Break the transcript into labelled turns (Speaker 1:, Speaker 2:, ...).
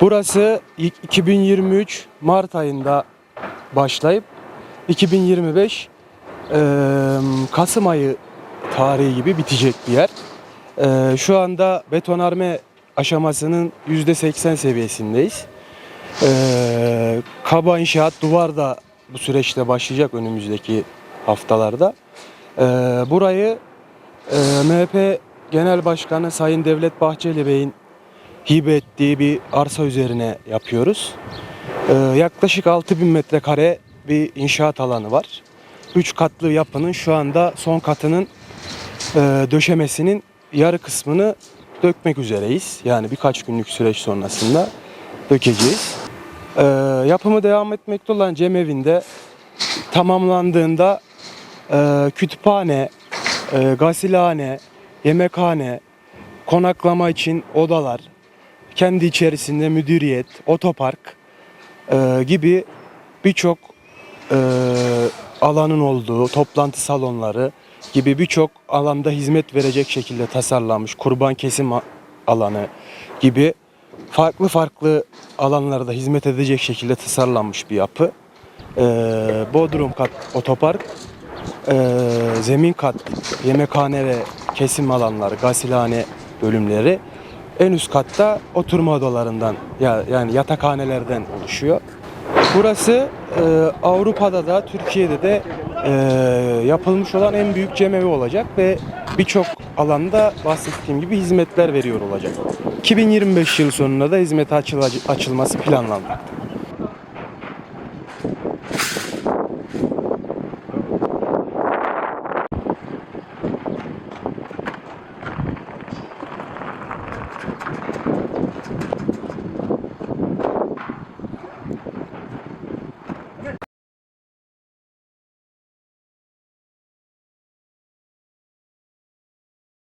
Speaker 1: Burası ilk 2023 Mart ayında başlayıp 2025 eee, Kasım ayı tarihi gibi bitecek bir yer. Eee, şu anda betonarme aşamasının %80 seviyesindeyiz. Eee, kaba inşaat duvar da bu süreçte başlayacak önümüzdeki haftalarda. Eee, burayı eee, MHP Genel Başkanı Sayın Devlet Bahçeli Bey'in hibe ettiği bir arsa üzerine yapıyoruz. Eee, yaklaşık 6000 metrekare bir inşaat alanı var. 3 katlı yapının şu anda son katının eee, döşemesinin yarı kısmını dökmek üzereyiz. Yani birkaç günlük süreç sonrasında dökeceğiz. Eee, yapımı devam etmekte olan cemevinde tamamlandığında eee, kütüphane, eee, gasilhane, yemekhane, konaklama için odalar, kendi içerisinde müdüriyet, otopark eee, gibi birçok eee, alanın olduğu, toplantı salonları gibi birçok alanda hizmet verecek şekilde tasarlanmış kurban kesim alanı gibi farklı farklı alanlarda hizmet edecek şekilde tasarlanmış bir yapı. Eee, Bodrum kat otopark, eee, zemin kat yemekhane ve kesim alanları, gasilhane bölümleri. En üst katta oturma odalarından ya yani yatakhanelerden oluşuyor. Burası e, Avrupa'da da Türkiye'de de e, yapılmış olan en büyük cemevi olacak ve birçok alanda bahsettiğim gibi hizmetler veriyor olacak. 2025 yılı sonunda da hizmete açılması planlanmakta.